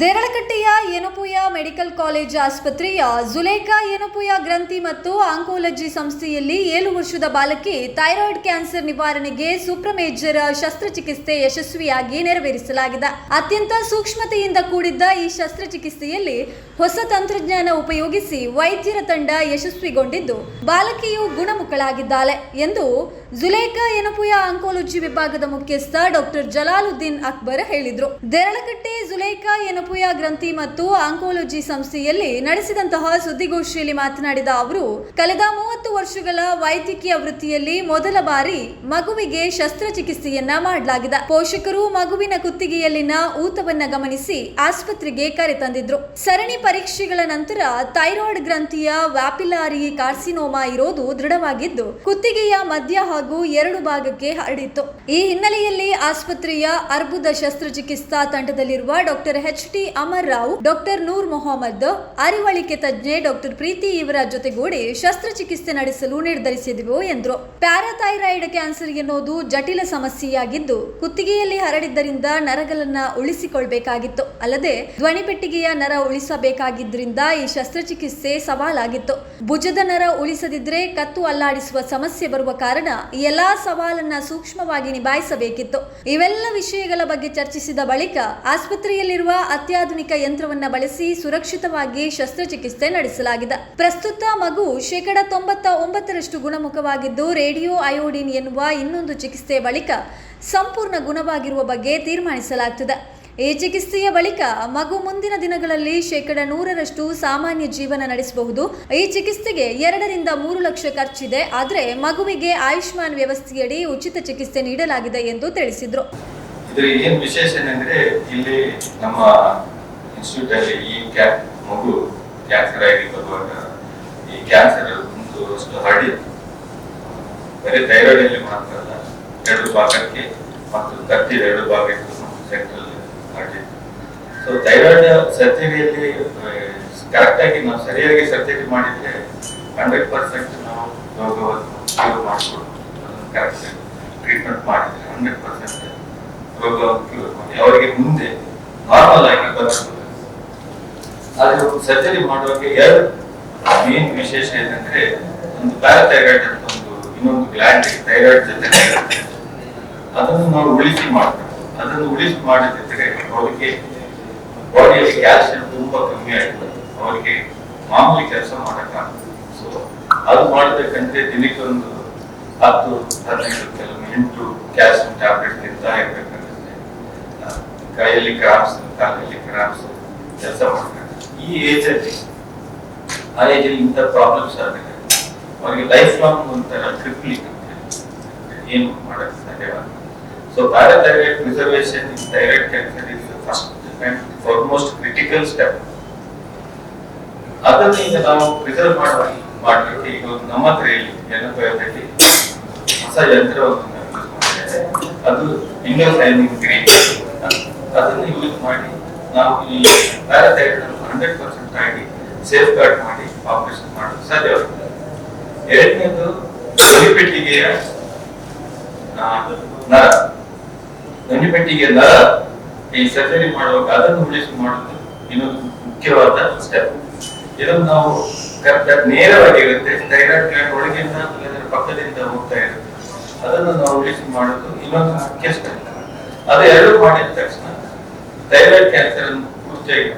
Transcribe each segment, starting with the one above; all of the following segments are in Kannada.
ದೇರಳಕಟ್ಟೆಯ ಯನಪುಯ ಮೆಡಿಕಲ್ ಕಾಲೇಜ್ ಆಸ್ಪತ್ರೆಯ ಜುಲೇಖಾ ಯನಪುಯ ಗ್ರಂಥಿ ಮತ್ತು ಆಂಕೋಲಜಿ ಸಂಸ್ಥೆಯಲ್ಲಿ ಏಳು ವರ್ಷದ ಬಾಲಕಿ ಥೈರಾಯ್ಡ್ ಕ್ಯಾನ್ಸರ್ ನಿವಾರಣೆಗೆ ಸುಪ್ರಮೇಜರ್ ಶಸ್ತ್ರಚಿಕಿತ್ಸೆ ಯಶಸ್ವಿಯಾಗಿ ನೆರವೇರಿಸಲಾಗಿದೆ. ಅತ್ಯಂತ ಸೂಕ್ಷ್ಮತೆಯಿಂದ ಕೂಡಿದ್ದ ಈ ಶಸ್ತ್ರಚಿಕಿತ್ಸೆಯಲ್ಲಿ ಹೊಸ ತಂತ್ರಜ್ಞಾನ ಉಪಯೋಗಿಸಿ ವೈದ್ಯರ ತಂಡ ಯಶಸ್ವಿಗೊಂಡಿದ್ದು, ಬಾಲಕಿಯು ಗುಣಮುಖಳಾಗಿದ್ದಾಳೆ ಎಂದು ಜುಲೇಖಾ ಯನಪುಯ ಆಂಕೋಲಜಿ ವಿಭಾಗದ ಮುಖ್ಯಸ್ಥ ಡಾಕ್ಟರ್ ಜಲಾಲುದ್ದೀನ್ ಅಕ್ಬರ್ ಹೇಳಿದರು. ದೇರಳಕಟ್ಟೆ ಜುಲೇಖಾ ಯನಪುಯ ಗ್ರಂಥಿ ಮತ್ತು ಆಂಕೋಲಜಿ ಸಂಸ್ಥೆಯಲ್ಲಿ ನಡೆಸಿದಂತಹ ಸುದ್ದಿಗೋಷ್ಠಿಯಲ್ಲಿ ಮಾತನಾಡಿದ ಅವರು, ಕಳೆದ ಮೂವತ್ತು ವರ್ಷಗಳ ವೈದ್ಯಕೀಯ ವೃತ್ತಿಯಲ್ಲಿ ಮೊದಲ ಬಾರಿ ಮಗುವಿಗೆ ಶಸ್ತ್ರಚಿಕಿತ್ಸೆಯನ್ನ ಮಾಡಲಾಗಿದೆ. ಪೋಷಕರು ಮಗುವಿನ ಕುತ್ತಿಗೆಯಲ್ಲಿನ ಊತವನ್ನ ಗಮನಿಸಿ ಆಸ್ಪತ್ರೆಗೆ ಕರೆತಂದಿದ್ರು. ಸರಣಿ ಪರೀಕ್ಷೆಗಳ ನಂತರ ಥೈರಾಯ್ಡ್ ಗ್ರಂಥಿಯ ವ್ಯಾಪಿಲಾರಿ ಕಾರ್ಸಿನೋಮಾ ಇರೋದು ದೃಢವಾಗಿದ್ದು, ಕುತ್ತಿಗೆಯ ಮಧ್ಯ ಹಾಗೂ ಎರಡು ಭಾಗಕ್ಕೆ ಹರಡಿತ್ತು. ಈ ಹಿನ್ನೆಲೆಯಲ್ಲಿ ಆಸ್ಪತ್ರೆಯ ಅರ್ಬುದ ಶಸ್ತ್ರಚಿಕಿತ್ಸಾ ತಂಡದಲ್ಲಿರುವ doctor H T Amar Rao, doctor Noor Mohammed, ಅರಿವಳಿಕೆ ತಜ್ಞೆ ಡಾಕ್ಟರ್ ಪ್ರೀತಿ ಇವರ ಜೊತೆಗೂಡಿ ಶಸ್ತ್ರಚಿಕಿತ್ಸೆ ನಡೆಸಲು ನಿರ್ಧರಿಸಿದೆವು ಎಂದರು. ಪ್ಯಾರಾಥೈರಾಯ್ಡ್ ಕ್ಯಾನ್ಸರ್ ಎನ್ನುವುದು ಜಟಿಲ ಸಮಸ್ಯೆಯಾಗಿದ್ದು, ಕುತ್ತಿಗೆಯಲ್ಲಿ ಹರಡಿದ್ದರಿಂದ ನರಗಳನ್ನ ಉಳಿಸಿಕೊಳ್ಬೇಕಾಗಿತ್ತು. ಅಲ್ಲದೆ ಧ್ವನಿಪೆಟ್ಟಿಗೆಯ ನರ ಉಳಿಸಬೇಕಾಗಿದ್ದರಿಂದ ಈ ಶಸ್ತ್ರಚಿಕಿತ್ಸೆ ಸವಾಲಾಗಿತ್ತು. ಭುಜದ ನರ ಉಳಿಸದಿದ್ರೆ ಕತ್ತು ಅಲ್ಲಾಡಿಸುವ ಸಮಸ್ಯೆ ಬರುವ ಕಾರಣ ಎಲ್ಲಾ ಸವಾಲನ್ನ ಸೂಕ್ಷ್ಮವಾಗಿ ನಿಭಾಯಿಸಬೇಕಿತ್ತು. ಇವೆಲ್ಲ ವಿಷಯಗಳ ಬಗ್ಗೆ ಚರ್ಚಿಸಿದ ಬಳಿಕ ಆಸ್ಪತ್ರೆಯಲ್ಲಿರುವ ಅತ್ಯಾಧುನಿಕ ಯಂತ್ರವನ್ನ ಬಳಸಿ ಸುರಕ್ಷಿತವಾಗಿ ಶಸ್ತ್ರಚಿಕಿತ್ಸೆ ನಡೆಸಲಾಗಿದೆ. ಪ್ರಸ್ತುತ ಮಗು ಶೇಕಡ ತೊಂಬತ್ತ ಒಂಬತ್ತರಷ್ಟು ಗುಣಮುಖವಾಗಿದ್ದು, ರೇಡಿಯೋ ಅಯೋಡಿನ್ ಎನ್ನುವ ಇನ್ನೊಂದು ಚಿಕಿತ್ಸೆಯ ಬಳಿಕ ಸಂಪೂರ್ಣ ಗುಣವಾಗಿರುವ ಬಗ್ಗೆ ತೀರ್ಮಾನಿಸಲಾಗ್ತದೆ. ಈ ಚಿಕಿತ್ಸೆಯ ಬಳಿಕ ಮಗು ಮುಂದಿನ ದಿನಗಳಲ್ಲಿ ಶೇಕಡ ನೂರರಷ್ಟು ಸಾಮಾನ್ಯ ಜೀವನ ನಡೆಸಬಹುದು. ಈ ಚಿಕಿತ್ಸೆಗೆ ಎರಡರಿಂದ ಮೂರು ಲಕ್ಷ ಖರ್ಚಿದೆ. ಆದರೆ ಮಗುವಿಗೆ ಆಯುಷ್ಮಾನ್ ವ್ಯವಸ್ಥೆಯಡಿ ಉಚಿತ ಚಿಕಿತ್ಸೆ ನೀಡಲಾಗಿದೆ ಎಂದು ತಿಳಿಸಿದ್ರು. ಇದ್ರ ಏನ್ ವಿಶೇಷ ಏನಂದ್ರೆ ಇಲ್ಲಿ ನಮ್ಮ ಇನ್ಸ್ಟಿಟ್ಯೂಟ್ ಅಲ್ಲಿ ಈ ಕ್ಯಾಪ್ ಮಗು ಕ್ಯಾನ್ಸರ್ ಆಗಿ ಬರುವಾಗ ಈ ಕ್ಯಾನ್ಸರ್ ಒಂದು ಅಷ್ಟು ಹರಡಿ. ಬರೀ ಥೈರಾಯ್ಡ್ ಅಲ್ಲಿ ಮಾತ್ರ ಅಲ್ಲ, ಎರಡು ಭಾಗಕ್ಕೆ ಮತ್ತು ಕತ್ತಿ ಎರಡು ಭಾಗಕ್ಕೆ ಸೆಂಟ್ರಲ್ ಹರಡಿತ್ತು ಸೊ ಥೈರಾಯ್ಡ್ ಸರ್ಜರಿಯಲ್ಲಿ ಕರೆಕ್ಟ್ ಆಗಿ ನಾವು ಸರಿಯಾಗಿ ಸರ್ಜರಿ ಮಾಡಿದ್ರೆ ಹಂಡ್ರೆಡ್ ಪರ್ಸೆಂಟ್ ನಾವು ರೋಗವನ್ನು ಕ್ಯೂರ್ ಮಾಡಿಕೊಡ್ಬೋದು ಕರೆಕ್ಟ್ ಟ್ರೀಟ್ಮೆಂಟ್ ಮಾಡಿದ್ರೆ ಹಂಡ್ರೆಡ್ ಪರ್ಸೆಂಟ್ ಅವರಿಗೆ ಮುಂದೆ ನಾರ್ಮಲ್ ಆಗಿ ಬರ್ತದೆ ಆದ್ರೆ ಸರ್ಜರಿ ಮಾಡುವಾಗ ಎರಡು ಮೇನ್ ವಿಶೇಷ ಏನಂದ್ರೆ ಒಂದು ಪ್ಯಾರಾಥೈರಾಯ್ಡ್ ಅಂತ ಒಂದು ಇನ್ನೊಂದು ಗ್ಲಾಂಡ್ ಥೈರಾಯ್ಡ್ ಜೊತೆ. ಅದನ್ನು ನಾವು ಉಳಿಸಿ ಮಾಡಬೇಕು ಅದನ್ನು ಉಳಿಸಿ ಮಾಡದಿದ್ರೆ ಅವರಿಗೆ ಬಾಡಿಯಲ್ಲಿ ಕ್ಯಾಲ್ಸಿಯಂ ತುಂಬಾ ಕಮ್ಮಿ ಆಗ್ತದೆ ಅವರಿಗೆ ಮಾಮೂಲಿ ಕೆಲಸ ಮಾಡಕ್ಕ ಸೊ ಅದು ಮಾಡಬೇಕಂದ್ರೆ ದಿನಕ್ಕೆ ಒಂದು ಹತ್ತು ಹದಿನೈದು ಕೆಲವೊಮ್ಮೆ ಎಂಟು ಕ್ಯಾಲ್ಸಿಯಂ ಟ್ಯಾಬ್ಲೆಟ್ ತಿಂತಾ ಇರ್ಬೇಕಾಗುತ್ತೆ ಆ, ಕೈಯಲ್ಲಿ ಕ್ರಾಮ್ಸ್ ಕಾಲಲ್ಲಿ ಕ್ರಾಮ್ಸ್ ಕೆಲಸ ಮಾಡ್ತಾರೆ. ಈ ಏಜ್ ಅಲ್ಲಿ, ಆ ಏಜ್ ಅಲ್ಲಿ ಇಂಥ ಪ್ರಾಬ್ಲಮ್ಸ್ ಆದ್ರೆ, ಅವರಿಗೆ ಲೈಫ್ ಲಾಂಗ್ ಒಂಥರ ಕ್ರಿಪ್ಲಿಂಗ್ ಏನು ಮಾಡಕ್ ಸಾಧ್ಯವಾಗಲ್ಲ so parathyroid preservation in thyroid cancer is first and foremost critical step ಅದನ್ನ ಈಗ ನಾವು ಪ್ರಿಸರ್ವ್ ಮಾಡುವ, ಮಾಡಲಿಕ್ಕೆ ಈಗ ನಮ್ಮ ಹತ್ರ ಇಲ್ಲಿ ಜನಪದದಲ್ಲಿ ಹೊಸ ಯಂತ್ರವನ್ನು ಅದು ಅದು ಇಂಡೋಸೈನಿಂಗ್ ಗ್ರೀನ್ ಅದನ್ನು ಯೂಸ್ ಮಾಡಿ ನಾವು ಈ ಹಂಡ್ರೆಡ್ ಪರ್ಸೆಂಟ್ ಆಗಿ ಸೇಫ್ ಗಾರ್ಡ್ ಮಾಡಿ ಆಪರೇಷನ್ ಮಾಡಲು ಸಾಧ್ಯವಾಗುತ್ತದೆ ಎರಡನೇದು ಧ್ವನಿಪೆಟ್ಟಿಗೆಯ ಆ, ನರ. ನರ ಈ ಸರ್ಜರಿ ಮಾಡುವಾಗ ಅದನ್ನು ಉಳಿಸಿ ಮಾಡುವುದು ಇನ್ನೊಂದು ಮುಖ್ಯವಾದ ಸ್ಟೆಪ್ ಇದನ್ನು ನಾವು ಕರೆಕ್ಟ್ ನೇರವಾಗಿ ಇರುತ್ತೆ. ಥೈರಾಯ್ಡ್ ಗ್ಲ್ಯಾಂಡ್ ಒಳಗಿಂದ ಪಕ್ಕದಿಂದ ಹೋಗ್ತಾ ಇರುತ್ತೆ. ಅದನ್ನು ನಾವು ಉಳಿಸಿ ಮಾಡೋದು ಇನ್ನೊಂದು ಮುಖ್ಯ ಸ್ಟೆಪ್ ಅದು ಎರಡು ಮಾಡಿದ ತಕ್ಷಣ ಥೈರಾಯ್ಡ್ ಕ್ಯಾನ್ಸರ್ ಅನ್ನು ಪೂರ್ತಿಯಾಗಿ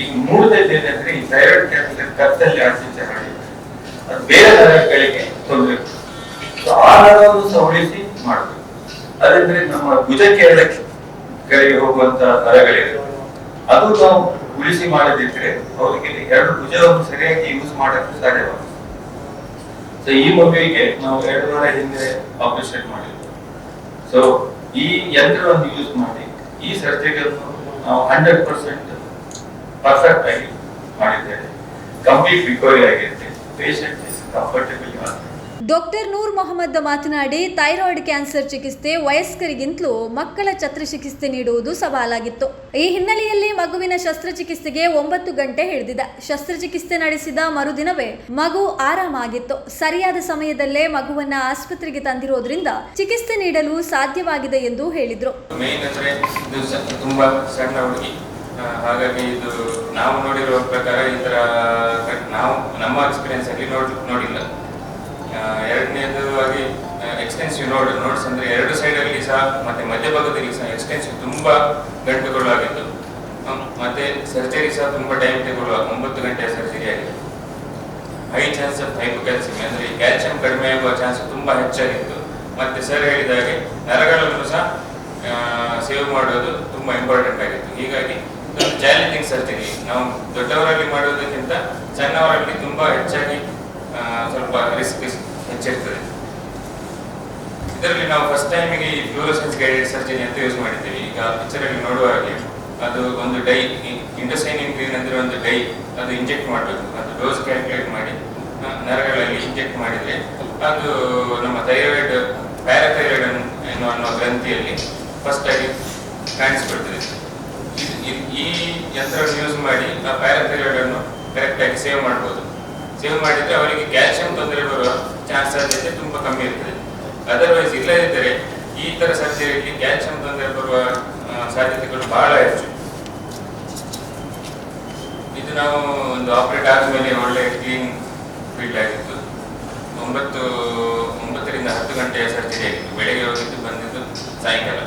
ಈಗ ಮೂರನೇದು ಏನಂದ್ರೆ ಈ ಥೈರಾಯ್ಡ್ ಕ್ಯಾನ್ಸರ್ ಕತ್ತಲ್ಲಿ ಆಚೆ ಮಾಡಿದೆ ಅದು ಬೇರೆ ನರಗಳಿಗೆ ತೊಂದರೆ ಆಹಾರವನ್ನು ಸವಳಿಸಿ ಮಾಡಬೇಕು. ಅದಂದ್ರೆ ನಮ್ಮ ಭುಜ ಕೆಳಗೆ ಹೋಗುವಂತ ತರಗಳಿವೆ ಅದು ನಾವು ಉಳಿಸಿ ಮಾಡದಿದ್ರೆ ಅವರಿಗೆ ಎರಡು ಭುಜವನ್ನು ಸರಿಯಾಗಿ ಯೂಸ್ ಮಾಡಕ್ಕೆ ಸಾಧ್ಯವಾಗುತ್ತೆ ಸೊ ಈ ಮಗುವಿಗೆ ನಾವು ಎರಡು ವಾರ ಹಿಂದೆ ಆಪರೇಷನ್ ಮಾಡಿದ್ವಿ. ಸೊ ಈ ಯಂತ್ರವನ್ನು ಯೂಸ್ ಮಾಡಿ ಈ ಸರ್ಜರಿಯನ್ನು ನಾವು ಹಂಡ್ರೆಡ್ ಪರ್ಸೆಂಟ್ ಪರ್ಫೆಕ್ಟ್ ಆಗಿ ಮಾಡಿದ್ದೇವೆ. ಕಂಪ್ಲೀಟ್ ರಿಕವರಿ ಆಗಿರುತ್ತೆ. ಪೇಷಂಟ್ ಇಸ್ ಕಂಫರ್ಟೆಬಲ್ ಆಗ್ತದೆ ಡಾಕ್ಟರ್ ನೂರ್ ಮೊಹಮ್ಮದ್ ಮಾತನಾಡಿ, ಥೈರಾಯ್ಡ್ ಕ್ಯಾನ್ಸರ್ ಚಿಕಿತ್ಸೆ ವಯಸ್ಕರಿಗಿಂತಲೂ ಮಕ್ಕಳ ಚಿಕಿತ್ಸೆ ನೀಡುವುದು ಸವಾಲಾಗಿತ್ತು. ಈ ಹಿನ್ನೆಲೆಯಲ್ಲಿ ಮಗುವಿನ ಶಸ್ತ್ರಚಿಕಿತ್ಸೆಗೆ ಒಂಬತ್ತು ಗಂಟೆ ಹಿಡಿದಿದೆ. ಶಸ್ತ್ರಚಿಕಿತ್ಸೆ ನಡೆಸಿದ ಮರುದಿನವೇ ಮಗು ಆರಾಮಾಗಿತ್ತು. ಸರಿಯಾದ ಸಮಯದಲ್ಲೇ ಮಗುವನ್ನ ಆಸ್ಪತ್ರೆಗೆ ತಂದಿರೋದ್ರಿಂದ ಚಿಕಿತ್ಸೆ ನೀಡಲು ಸಾಧ್ಯವಾಗಿದೆ ಎಂದು ಹೇಳಿದ್ರು. ಹಾಗಾಗಿ ಇದು ನಾವು ನೋಡಿರುವ ಪ್ರಕಾರ ಈ ತರ, ನಾವು, ನಮ್ಮ ಎಕ್ಸ್ಪೀರಿಯನ್ಸ್ ಅಲ್ಲಿ ನೋಡ್, ನೋಡಿಲ್ಲ. ಆ, ಎರಡನೇದು ಆಗಿ ಎಕ್ಸ್ಟೆನ್ಸಿವ್ ನೋಡ್ ನೋಡ್ಸ್ ಅಂದ್ರೆ ಎರಡು ಸೈಡಲ್ಲಿ ಸಹ ಮತ್ತೆ ಮಧ್ಯಭಾಗದಲ್ಲಿ ಸಹ ಎಕ್ಸ್ಟೆನ್ಸಿವ್ ತುಂಬಾ ಗಂಟೆಗಳು ಆಗಿತ್ತು ಹ್ಮ್, ಮತ್ತೆ ಸರ್ಜರಿ ಸಹ ತುಂಬಾ ಟೈಮ್ ತಗೊಳ್ಳುವ ಒಂಬತ್ತು ಗಂಟೆ ಸರ್ಜರಿ ಆಗಿದೆ. ಹೈ ಚಾನ್ಸ್ ಆಫ್ ಹೈಪೋಕ್ಯಾಲ್ಸಿಮಿ ಅಂದ್ರೆ ಈ ಕ್ಯಾಲ್ಸಿಯಂ ಕಡಿಮೆ ಆಗುವ ಚಾನ್ಸ್ ತುಂಬಾ ಹೆಚ್ಚಾಗಿತ್ತು. ಮತ್ತೆ ಸರ್ ಹೇಳಿದ ಹಾಗೆ ನರಗಳನ್ನು ಸಹ ಸೇವ್ ಮಾಡೋದು ತುಂಬಾ ಇಂಪಾರ್ಟೆಂಟ್ ಆಗಿತ್ತು. ಹೀಗಾಗಿ ಚಾಲೆಂಜಿಂಗ್ ಸರ್ಜರಿ ನಾವು ದೊಡ್ಡವರಲ್ಲಿ ಮಾಡೋದಕ್ಕಿಂತ ಸಣ್ಣವರಲ್ಲಿ ತುಂಬಾ ಹೆಚ್ಚಾಗಿ ಸ್ವಲ್ಪ ರಿಸ್ಕ್ ಹೆಚ್ಚಿರ್ತದೆ. ಇದರಲ್ಲಿ ನಾವು ಫಸ್ಟ್ ಟೈಮಿಗೆ ಈ ಫ್ಲೋರೋಸೆನ್ಸ್ ಗೈಡೆಡ್ ಸರ್ಜರಿ ಅಂತ ಯೂಸ್ ಮಾಡಿದ್ದೇವೆ. ಈಗ ಪಿಕ್ಚರ್ ಅಲ್ಲಿ ನೋಡುವ ಹಾಗೆ ಅದು ಒಂದು ಡೈ ಇಂಡೋಸೈನಿನ್ ಗ್ರೀನ್ ಅಂದ್ರೆ ಒಂದು ಡೈ ಅದು ಇಂಜೆಕ್ಟ್ ಮಾಡಬೇಕು ಅದು ಡೋಸ್ ಕ್ಯಾಲ್ಕುಲೇಟ್ ಮಾಡಿ ನರಗಳಲ್ಲಿ ಇಂಜೆಕ್ಟ್ ಮಾಡಿದ್ರೆ ಅದು ನಮ್ಮ ಥೈರಾಯ್ಡ್ ಪ್ಯಾರಾಥೈರಾಯ್ಡ್ ಅನ್ನೋ ಅನ್ನೋ ಗ್ರಂಥಿಯಲ್ಲಿ ಫಸ್ಟ್ ಆಗಿ ಕಾಣಿಸ್ಕೊಳ್ತದೆ. ಇದು- ಇದು- ಈ ಯಂತ್ರವನ್ನು ಯೂಸ್ ಮಾಡಿ ಆ ಪ್ಯಾರಾಥೈರಾಯ್ಡ್ ಅನ್ನು ಕರೆಕ್ಟ್ ಆಗಿ ಸೇವ್ ಮಾಡ್ಬೋದು. ಸೇವ್ ಮಾಡಿದ್ರೆ ಅವರಿಗೆ ಕ್ಯಾಲ್ಸಿಯಂ ತೊಂದರೆ ಬರುವ ಚಾನ್ಸ್ ಸಾಧ್ಯತೆ ತುಂಬಾ ಕಮ್ಮಿ ಇರ್ತದೆ. ಅದರ್ವೈಸ್ ಇಲ್ಲದಿದ್ದರೆ ಈ ತರ ಸರ್ಜರಿಯಲ್ಲಿ ಕ್ಯಾಲ್ಸಿಯಂ ತೊಂದರೆ ಬರುವ ಸಾಧ್ಯತೆಗಳು ಬಹಳ ಹೆಚ್ಚು. ಇದು ನಾವು ಒಂದು ಆಪರೇಟ್ ಆದ್ಮೇಲೆ ಒಳ್ಳೆ ಕ್ಲೀನ್ ಫೀಲ್ಡ್ ಆಗಿತ್ತು. ಒಂಬತ್ತು, ಒಂಬತ್ತರಿಂದ ಹತ್ತು ಗಂಟೆಯ ಸರ್ಜರಿ ಆಗಿತ್ತು. ಬೆಳಗ್ಗೆ ಹೋಗಿದ್ದು, ಬಂದಿದ್ದು ಸಾಯಂಕಾಲ.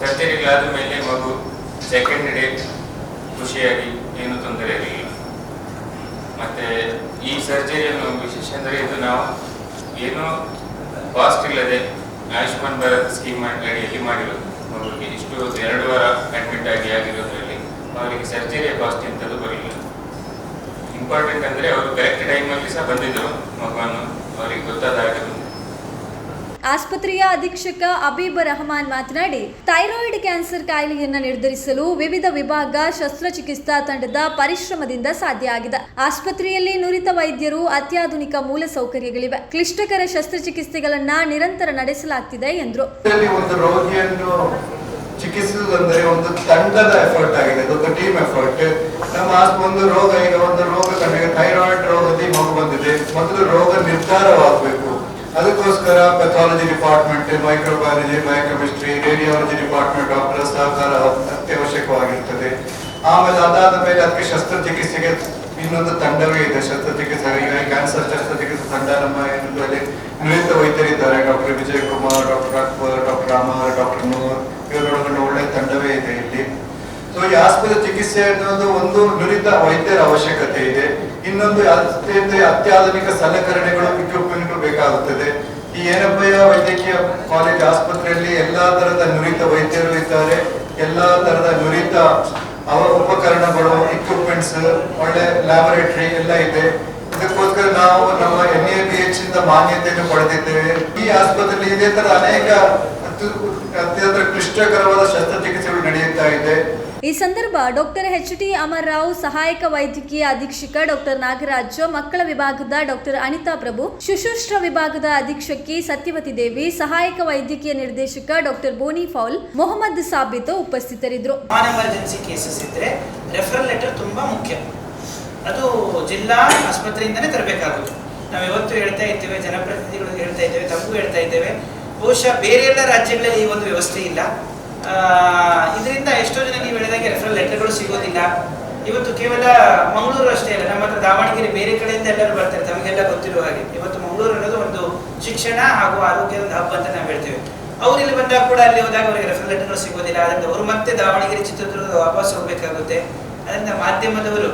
ಸರ್ಜರಿ ಆದ ಮೇಲೆ ಮಗು ಸೆಕೆಂಡ್ ಡೇ ಖುಷಿಯಾಗಿ, ಏನು ತೊಂದರೆ ಇರಲಿಲ್ಲ. ಮತ್ತೆ ಈ ಸರ್ಜರಿಯನ್ನು ವಿಶೇಷ ಅಂದರೆ ಇದು ನಾವು ಏನು ಕಾಸ್ಟ್ ಇಲ್ಲದೆ ಆಯುಷ್ಮಾನ್ ಭಾರತ್ ಸ್ಕೀಮ್ ಅಡಿಯಲ್ಲಿ ಮಾಡಿರೋದು. ಅವರಿಗೆ ಇಷ್ಟು ಎರಡು ವಾರ ಅಡ್ಮಿಟ್ ಆಗಿ ಆಗಿರೋದ್ರಲ್ಲಿ ಅವರಿಗೆ ಸರ್ಜರಿಯ ಕಾಸ್ಟ್ ಎಂಥದ್ದು ಬರಲಿಲ್ಲ. ಇಂಪಾರ್ಟೆಂಟ್ ಅಂದರೆ ಅವರು ಕರೆಕ್ಟ್ ಟೈಮಲ್ಲಿ ಸಹ ಬಂದಿದ್ದರು ಮಗುವನ್ನು ಅವರಿಗೆ ಗೊತ್ತಾದ ಹಾಗೆ ಆಸ್ಪತ್ರೆಯ ಅಧೀಕ್ಷಕ ಅಬೀಬ್ ರಹಮಾನ್ ಮಾತನಾಡಿ, ಥೈರಾಯ್ಡ್ ಕ್ಯಾನ್ಸರ್ ಕಾಯಿಲೆಯನ್ನು ನಿರ್ಧರಿಸಲು ವಿವಿಧ ವಿಭಾಗ ಶಸ್ತ್ರಚಿಕಿತ್ಸಾ ತಂಡದ ಪರಿಶ್ರಮದಿಂದ ಸಾಧ್ಯ ಆಗಿದೆ. ಆಸ್ಪತ್ರೆಯಲ್ಲಿ ನುರಿತ ವೈದ್ಯರು ಅತ್ಯಾಧುನಿಕ ಮೂಲ ಸೌಕರ್ಯಗಳಿವೆ. ಕ್ಲಿಷ್ಟಕರ ಶಸ್ತ್ರಚಿಕಿತ್ಸೆಗಳನ್ನ ನಿರಂತರ ನಡೆಸಲಾಗ್ತಿದೆ ಎಂದರು. ಚಿಕಿತ್ಸೆ ಮೊದಲು ರೋಗ ನಿರ್ಧಾರವಾಗಬೇಕು. ಅದಕ್ಕೋಸ್ಕರ pathology department microbiology biochemistry radiology department doctor ಸಹಕಾರ ಅತ್ಯವಶ್ಯಕವಾಗಿರ್ತದೆ ಆಮೇಲೆ ಅದಾದ ಮೇಲೆ ಅದಕ್ಕೆ ಶಸ್ತ್ರಚಿಕಿತ್ಸೆಗೆ ಇನ್ನೊಂದು ತಂಡವೇ ಇದೆ. ಶಸ್ತ್ರಚಿಕಿತ್ಸೆ ಕ್ಯಾನ್ಸರ್ ಶಸ್ತ್ರಚಿಕಿತ್ಸೆ ತಂಡ ನಮ್ಮ ನುರಿತ ವೈದ್ಯರಿದ್ದಾರೆ. Doctor Vijay Kumar doctor Akbar doctor Ramahar doctor Noor, ಇವರೊಳಗೊಂಡು ಒಳ್ಳೆ ತಂಡವೇ ಇದೆ ಇಲ್ಲಿ. ಸೊ ಈ ಆಸ್ಪತ್ರೆ ಚಿಕಿತ್ಸೆ ಅನ್ನೋದು ಒಂದು ನುರಿತ ವೈದ್ಯರ ಅವಶ್ಯಕತೆ ಇದೆ. ಇನ್ನೊಂದು ಅತ್ಯಂತ ಅತ್ಯಾಧುನಿಕ ಸಲಕರಣೆಗಳು ಬೇಕಾಗುತ್ತದೆ. ಈ ಏನಪ್ಪಯ್ಯ ವೈದ್ಯಕೀಯ ಕಾಲೇಜ್ ಆಸ್ಪತ್ರೆಯಲ್ಲಿ ಎಲ್ಲಾ ತರದ ನುರಿತ ವೈದ್ಯರು ಇದ್ದಾರೆ. ಎಲ್ಲಾ ತರದ ನುರಿತ ಅವ ಉಪಕರಣಗಳು ಇಕ್ವಿಪ್ಮೆಂಟ್ಸ್ ಒಳ್ಳೆ ಲ್ಯಾಬೊರೇಟರಿ ಎಲ್ಲ ಇದೆ. ಇದಕ್ಕೋಸ್ಕರ ನಾವು ನಮ್ಮ ಎನ್ ಎ ಬಿ ಎಚ್ ಇಂದ ಮಾನ್ಯತೆಯನ್ನು ಪಡೆದಿದ್ದೇವೆ. ಈ ಆಸ್ಪತ್ರೆಯಲ್ಲಿ ಇದೇ ತರ ಅನೇಕ ಅತ್ಯು- ಅತ್ಯಂತ ಕ್ಲಿಷ್ಟಕರವಾದ ಶಸ್ತ್ರಚಿಕಿತ್ಸೆಗಳು ನಡೆಯುತ್ತಾ ಇದೆ. ಈ ಸಂದರ್ಭ doctor H T Amar Rao ಸಹಾಯಕ ವೈದ್ಯಕೀಯ ಅಧೀಕ್ಷಕ ಡಾಕ್ಟರ್ ನಾಗರಾಜ್, ಮಕ್ಕಳ ವಿಭಾಗದ ಡಾಕ್ಟರ್ ಅನಿತಾ ಪ್ರಭು, ಶುಶ್ರೂಷ ವಿಭಾಗದ ಅಧೀಕ್ಷಕಿ ಸತ್ಯವತಿ ದೇವಿ, ಸಹಾಯಕ ವೈದ್ಯಕೀಯ ನಿರ್ದೇಶಕ ಡಾಕ್ಟರ್ ಬೋನಿ ಫೌಲ್, ಮೊಹಮ್ಮದ್ ಸಾಬಿತ್ ಉಪಸ್ಥಿತರಿದ್ದರು. ಕೇಸಸ್ ಲೆಟರ್ ತುಂಬಾ ಮುಖ್ಯ. ಅದು ಜಿಲ್ಲಾ ಆಸ್ಪತ್ರೆಯಿಂದನೇ ತರಬೇಕಾಗುತ್ತೆ. ನಾವು ಯಾವತ್ತು ಹೇಳ್ತಾ ಇದ್ದೇವೆ, ಜನಪ್ರತಿನಿಧಿಗಳು ಹೇಳ್ತಾ ಇದ್ದೇವೆ, ತಮಗೂ ಹೇಳ್ತಾ ಇದ್ದೇವೆ. ಬಹುಶಃ ಬೇರೆ ಎಲ್ಲ ರಾಜ್ಯಗಳಲ್ಲಿ ಈ ಒಂದು ವ್ಯವಸ್ಥೆ ಇಲ್ಲ. ಇದರಿಂದ ಎಷ್ಟೋ ಜನ ನೀವು ಹೇಳಿದಾಗ ರೆಫರಲ್ ಲೆಟರ್ಗಳು ಸಿಗೋದಿಲ್ಲ. ಇವತ್ತು ಕೇವಲ ಮಂಗಳೂರು ಅಷ್ಟೇ ಅಲ್ಲ, ನಮ್ಮ ಹತ್ರ ದಾವಣಗೆರೆ ಬೇರೆ ಕಡೆಯಿಂದ ಎಲ್ಲರೂ ಬರ್ತಾರೆ, ತಮಗೆಲ್ಲ ಗೊತ್ತಿರುವ ಹಾಗೆ. ಇವತ್ತು ಮಂಗಳೂರು ಅನ್ನೋದು ಒಂದು ಶಿಕ್ಷಣ ಹಾಗೂ ಆರೋಗ್ಯದ ಒಂದು ಹಬ್ಬ ಅಂತ ನಾವು ಹೇಳ್ತೇವೆ. ಅವ್ರು ಇಲ್ಲಿ ಬಂದಾಗ ಕೂಡ ಅಲ್ಲಿ ಹೋದಾಗ ಅವರಿಗೆ ರೆಫರಲ್ ಲೆಟರ್ಗಳು ಸಿಗೋದಿಲ್ಲ. ಅದರಿಂದ ಅವರು ಮತ್ತೆ ದಾವಣಗೆರೆ ಚಿತ್ರದುರ್ಗ ವಾಪಸ್ ಹೋಗಬೇಕಾಗುತ್ತೆ. ಅದರಿಂದ ಮಾಧ್ಯಮದವರು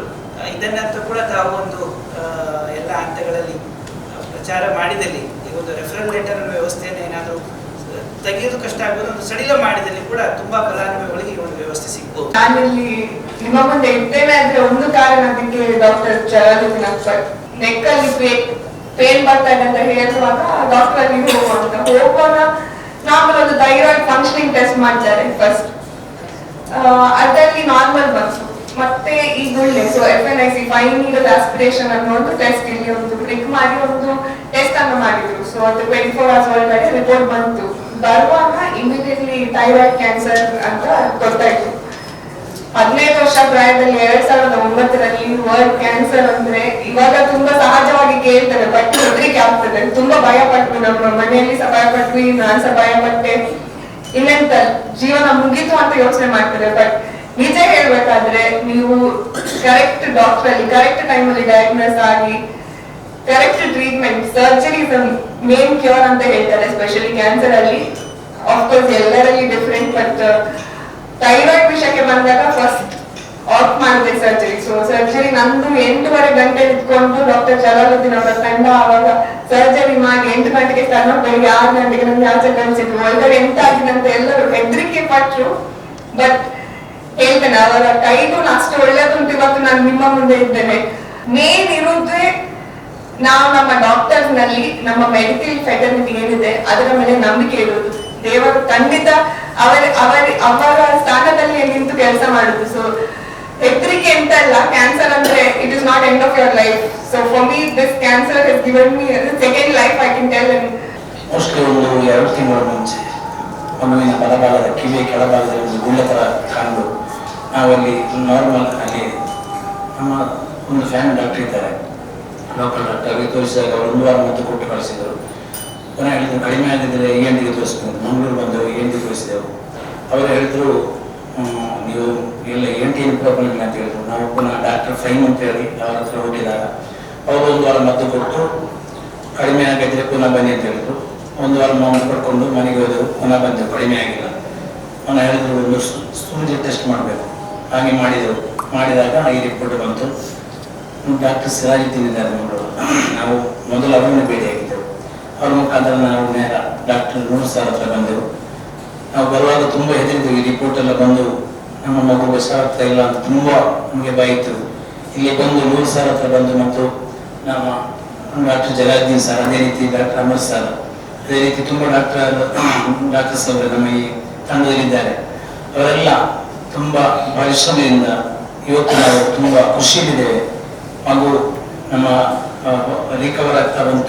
ಇದನ್ನಂತೂ ಕೂಡ ತಾವು ಒಂದು ಎಲ್ಲ ಹಂತಗಳಲ್ಲಿ ಪ್ರಚಾರ ಮಾಡಿದಲ್ಲಿ ಈ ಒಂದು ರೆಫರಲ್ ಲೆಟರ್ ವ್ಯವಸ್ಥೆಯನ್ನು ಏನಾದರೂ ತೆಗೆಯೋದು ಕಷ್ಟ ಆಗ್ಬೋದು, ಒಂದು ಸಡಿಲ ಮಾಡಿದಲ್ಲಿ ಕೂಡ ತುಂಬಾ ಫಲಾನುಭವಿಗಳಿಗೆ ಒಂದು ವ್ಯವಸ್ಥೆ ಸಿಗ್ಬೋದು. ನಾನಿಲ್ಲಿ ನಿಮ್ಮ ಮುಂದೆ ಅಂದ್ರೆ ಒಂದು ಕಾರಣ ಅದಕ್ಕೆ ಡಾಕ್ಟರ್ ಚರಣ ನೆಕ್ಕಲ್ಲಿ ನೆಕ್ ಅಲ್ಲಿ ಪೇನ್ ಬರ್ತಾ ಇದೆ ಅಂತ ಹೇಳುವಾಗ ಡಾಕ್ಟರ್ ಅಲ್ಲಿ ಹೋಗುವಂತ, ಹೋಗುವಾಗ ನಾರ್ಮಲ್ ಒಂದು ಥೈರಾಯ್ಡ್ ಫಂಕ್ಷನಿಂಗ್ ಟೆಸ್ಟ್ ಮಾಡ್ತಾರೆ ಫಸ್ಟ್ ಅದರಲ್ಲಿ ನಾರ್ಮಲ್ ಬಂತು ಮತ್ತೆ ಈ ಗುಳ್ಳೆ so F N I C needle aspiration ಅನ್ನೋ ಒಂದು ಟೆಸ್ಟ್ ಇಲ್ಲಿ ಒಂದು ಕ್ಲಿಕ್ ಮಾಡಿ ಒಂದು ಟೆಸ್ಟ್ ಅನ್ನು ಮಾಡಿದ್ರು. ಸೊ ಅದು ಟ್ವೆಂಟಿ ಫೋರ್ ಅವರ್ಸ್ ಒಳಗಡೆ ರಿಪೋರ್ಟ್ ಬಂತು. ಬರುವಾಗ ಇಮಿಡಿಯೇಟ್ಲಿ ಥೈರಾಯ್ಡ್ ಕ್ಯಾನ್ಸರ್ ಅಂತ ಗೊತ್ತಾಯ್ತು ಹದಿನೈದು ವರ್ಷ ಪ್ರಾಯದಲ್ಲಿ ಎರಡ್ ಸಾವಿರದ ಒಂಬತ್ತರಲ್ಲಿ ವರ್ಡ್ ಕ್ಯಾನ್ಸರ್ ಅಂದ್ರೆ ಇವಾಗ ತುಂಬಾ ಸಹಜವಾಗಿ ಕೇಳ್ತಾರೆ ಬಟ್ ಹೆದರಿಕೆ ಆಗ್ತದೆ. ತುಂಬಾ ಭಯ ಪಟ್ಟು ನಮ್ಮ ಮನೆಯಲ್ಲಿ ಸಹ ಭಯ ಪಟ್ವಿ ನಾನ್ ಸಹ ಭಯ ಪಟ್ಟೆ ಇಲ್ಲೆಂತ ಜೀವನ ಮುಗೀತು ಅಂತ ಯೋಚನೆ ಮಾಡ್ತಾರೆ ಬಟ್ ನಿಜ ಹೇಳ್ಬೇಕಾದ್ರೆ ನೀವು ಕರೆಕ್ಟ್ ಡಾಕ್ಟರ್ ಅಲ್ಲಿ ಕರೆಕ್ಟ್ ಟೈಮಲ್ಲಿ ಡಯಾಗ್ನೋಸ್ ಆಗಿ correct treatment surgery is main cure ಅಂತ ಹೇಳ್ತಾರೆ ಸ್ಪೆಷಲಿ ಕ್ಯಾನ್ಸರ್ ಅಲ್ಲಿ. ಆಫ್ಕೋರ್ಸ್ ಎಲ್ಲರಲ್ಲಿ ಡಿಫ್ರೆಂಟ್ ಬಟ್ ಥೈರಾಯ್ಡ್ ವಿಷಯಕ್ಕೆ ಬಂದಾಗ ಫಸ್ಟ್ ಆಫ್ ಮಾಡಿದೆ ಸರ್ಜರಿ ಸೊ ಸರ್ಜರಿ ನಂದು ಎಂಟೂವರೆ ಗಂಟೆ ಇದ್ಕೊಂಡು ಡಾಕ್ಟರ್ ಜಲಾಲುದ್ದೀನ್ ಅವರ ತಂಡ ಆವಾಗ ಸರ್ಜರಿ ಮಾಡಿ ಎಂಟು ಗಂಟೆಗೆ ತನ್ನ ಬೆಳಿಗ್ಗೆ ಆರು ಗಂಟೆಗೆ ನಮ್ಗೆ ಆಚೆ ಕಳಿಸಿದ್ರು. ಒಳಗಡೆ ಎಂತ ಅಂತ ಎಲ್ಲರೂ ಹೆದರಿಕೆ ಪಟ್ರು. ಬಟ್ ಹೇಳ್ತೇನೆ ಅವರ ಕೈಗೂ ಅಷ್ಟು ಒಳ್ಳೇದುಂಟು ಇವತ್ತು ನಾನು ನಿಮ್ಮ ಮುಂದೆ ಇದ್ದೇನೆ. ಮೇನ್ ಇರುವುದೇ ನಾವು ನಮ್ಮ ಡಾಕ್ಟರ್ಸ್ನಲ್ಲಿ ನಮ್ಮ ಮೆಡಿಕಲ್ ಫೆಟರ್ನಿಟಿ ಏನಿದೆ, ಅದರ ಮೇಲೆ ನಂಬಿಕೆ ಇಡುವುದು. ದೇವರು ಖಂಡಿತ ಅವರ ಅವರ ಅವರ ಸ್ಥಾನದಲ್ಲಿ ನಿಂತು ಕೆಲಸ ಮಾಡುದು ಸೊ ಹೆದರಿಕೆ ಅಂತ ಅಲ್ಲ ಕ್ಯಾನ್ಸರ್ ಅಂದ್ರೆ it is not end of your life so for me this cancer is given me second life I can tell mostly ಒಂದು ಎರಡು ತಿಂಗಳ ಮುಂಚೆ ಮಗುವಿನ ಬಲಭಾಗದ ಕಿವಿಯ ಕೆಳಭಾಗದಲ್ಲಿ ಒಂದು ಗುಳ್ಳೆ ಥರ ಕಂಡು ನಾವಲ್ಲಿ ನಾರ್ಮಲ್ ಅಲ್ಲಿ ನಮ್ಮ ಒಂದು ಫ್ಯಾಮಿಲಿ ಡಾಕ್ಟರ್ ಇದ್ದಾರೆ. ಡಾಕ್ಟರ್ ತೋರಿಸಿದಾಗ ಅವರು ಒಂದು ವಾರ ಮದ್ದು ಕೊಟ್ಟು ಕಳಿಸಿದರು. ಪುನಃ ಹೇಳಿದ್ರು, ಕಡಿಮೆ ಆಗಿದ್ದರೆ ಈ ಎಂಡಿಗೆ ತೋರಿಸ್ಕೊಂಡು ಮಂಗಳೂರು ಬಂದು ಈ ಡಿ ತೋರಿಸಿದೆವು. ಅವರು ಹೇಳಿದ್ರು ನೀವು ಇಲ್ಲ ಏನು ಪ್ರಾಬ್ಲಮ್ ಇಲ್ಲ ಅಂತ ಹೇಳಿದ್ರು. ನಾವು ಪುನಃ ಡಾಕ್ಟರ್ ಫೈನ್ ಅಂತ ಹೇಳಿ ಅವ್ರ ಹತ್ರ ಹೋಗಿದಾಗ ಅವರು ಒಂದು ವಾರ ಮದ್ದು ಕೊಟ್ಟು ಕಡಿಮೆ ಆಗಿದ್ರೆ ಪುನಃ ಬನ್ನಿ ಅಂತ ಹೇಳಿದ್ರು. ಒಂದು ವಾರ ನಾವು ಪಡ್ಕೊಂಡು ಮನೆಗೆ ಹೋದೆವು ಪುನಃ ಬಂದೆವು ಕಡಿಮೆ ಆಗಿಲ್ಲ. ಅವನ ಹೇಳಿದ್ರು, ಒಂದು ಸ್ಕೂಲ್ ಟೆಸ್ಟ್ ಮಾಡಬೇಕು. ಹಾಗೆ ಮಾಡಿದೆವು ಮಾಡಿದಾಗ ಈ ರಿಪೋರ್ಟ್ ಬಂತು. ಡಾಕ್ಟರ್ ಸಿರಾಜುದ್ದೀನ್ ಇದ್ದಾರೆ ನೋಡೋರು ನಾವು ಮೊದಲು ಅವರನ್ನು ಭೇಟಿಯಾಗಿದ್ದೆವು ಅವ್ರ ಮುಖಾಂತರ ನಾವು ನೇರ ಡಾಕ್ಟರ್ ನೂರ್ ಸರ್ ಹತ್ರ ಬಂದೆವು. ನಾವು ಬರುವಾಗ ತುಂಬ ಹೆದರಿದ್ದೆವು ಈ ರಿಪೋರ್ಟ್ ಎಲ್ಲ ಬಂದು ನಮ್ಮ ಮಗು ಹುಷಾರಾಗ್ತಾ ಇಲ್ಲ ಅಂತ ತುಂಬ ನಮಗೆ ಬಾಯಿತು ಇಲ್ಲಿ ಬಂದು ನೂರ್ ಸರ್ ಹತ್ರ ಬಂದು ಮತ್ತು ನಮ್ಮ ಡಾಕ್ಟರ್ ಜಲಾದ್ದೀನ್ ಸರ್, ಅದೇ ರೀತಿ ಡಾಕ್ಟರ್ ಅಮರ್ ಸರ್, ಅದೇ ರೀತಿ ತುಂಬ ಡಾಕ್ಟರ್ ಡಾಕ್ಟರ್ಸ್ ಅವರು ನಮ್ಮ ಈ ತಂಡದಲ್ಲಿದ್ದಾರೆ. ಅವರೆಲ್ಲ ತುಂಬ ಪರಿಶ್ರಮದಿಂದ ಇವತ್ತು ನಾವು ತುಂಬ ಖುಷಿಯಲ್ಲಿದ್ದೇವೆ. ಮಗು ನಮ್ಮ ರಿಕವರ್ ಆಗ್ತಾ ಬಂತು.